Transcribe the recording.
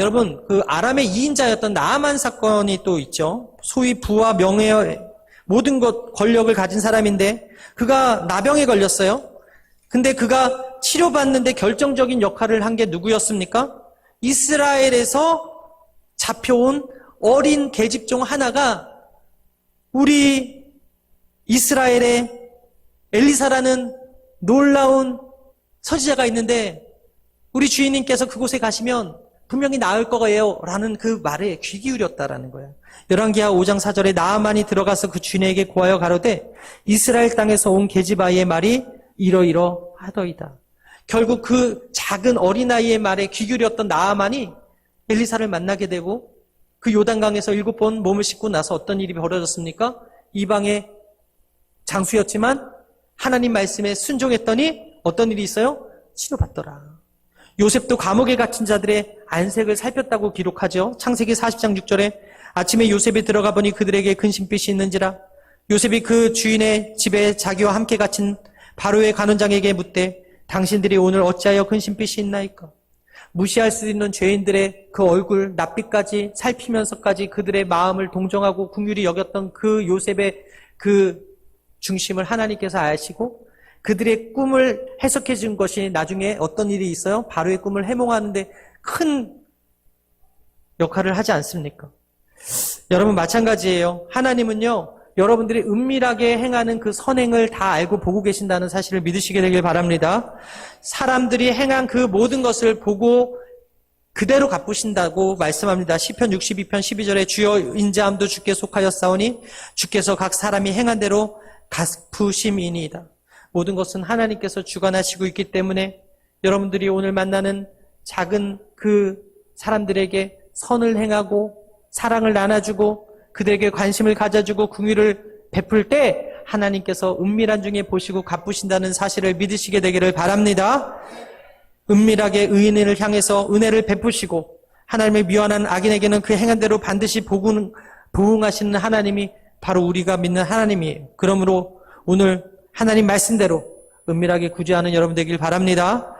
여러분, 그 아람의 2인자였던 나아만 사건이 또 있죠. 소위 부와 명예, 모든 것, 권력을 가진 사람인데, 그가 나병에 걸렸어요. 근데 그가 치료받는데 결정적인 역할을 한 게 누구였습니까? 이스라엘에서 잡혀온 어린 계집 중 하나가 우리 이스라엘의 엘리사라는 놀라운 선지자가 있는데 우리 주인님께서 그곳에 가시면 분명히 나을 거예요. 라는 그 말에 귀 기울였다라는 거예요. 열왕기하 5장 4절에 나아만이 들어가서 그 주인에게 고하여 가로되 이스라엘 땅에서 온 계집아이의 말이 이러이러 하더이다. 결국 그 작은 어린아이의 말에 귀 기울였던 나아만이 엘리사를 만나게 되고 그 요단강에서 일곱 번 몸을 씻고 나서 어떤 일이 벌어졌습니까? 이방의 장수였지만 하나님 말씀에 순종했더니 어떤 일이 있어요? 치료받더라. 요셉도 감옥에 갇힌 자들의 안색을 살폈다고 기록하죠. 창세기 40장 6절에 아침에 요셉이 들어가 보니 그들에게 근심빛이 있는지라 요셉이 그 주인의 집에 자기와 함께 갇힌 바로의 간원장에게 묻되 당신들이 오늘 어찌하여 근심빛이 있나이까? 무시할 수 있는 죄인들의 그 얼굴 낯빛까지 살피면서까지 그들의 마음을 동정하고 궁휼히 여겼던 그 요셉의 그 중심을 하나님께서 아시고 그들의 꿈을 해석해 준 것이 나중에 어떤 일이 있어요? 바로의 꿈을 해몽하는데 큰 역할을 하지 않습니까? 여러분 마찬가지예요. 하나님은요. 여러분들이 은밀하게 행하는 그 선행을 다 알고 보고 계신다는 사실을 믿으시게 되길 바랍니다. 사람들이 행한 그 모든 것을 보고 그대로 갚으신다고 말씀합니다. 시편 62편 12절에 주여 인자함도 주께 속하였사오니 주께서 각 사람이 행한 대로 갚으심이니이다. 모든 것은 하나님께서 주관하시고 있기 때문에 여러분들이 오늘 만나는 작은 그 사람들에게 선을 행하고 사랑을 나눠주고 그들에게 관심을 가져주고 궁유를 베풀 때 하나님께서 은밀한 중에 보시고 갚으신다는 사실을 믿으시게 되기를 바랍니다. 은밀하게 의인을 향해서 은혜를 베푸시고 하나님의 미워하는 악인에게는 그 행한 대로 반드시 보응, 보응하시는 하나님이 바로 우리가 믿는 하나님이에요. 그러므로 오늘 하나님 말씀대로 은밀하게 구제하는 여러분 되길 바랍니다.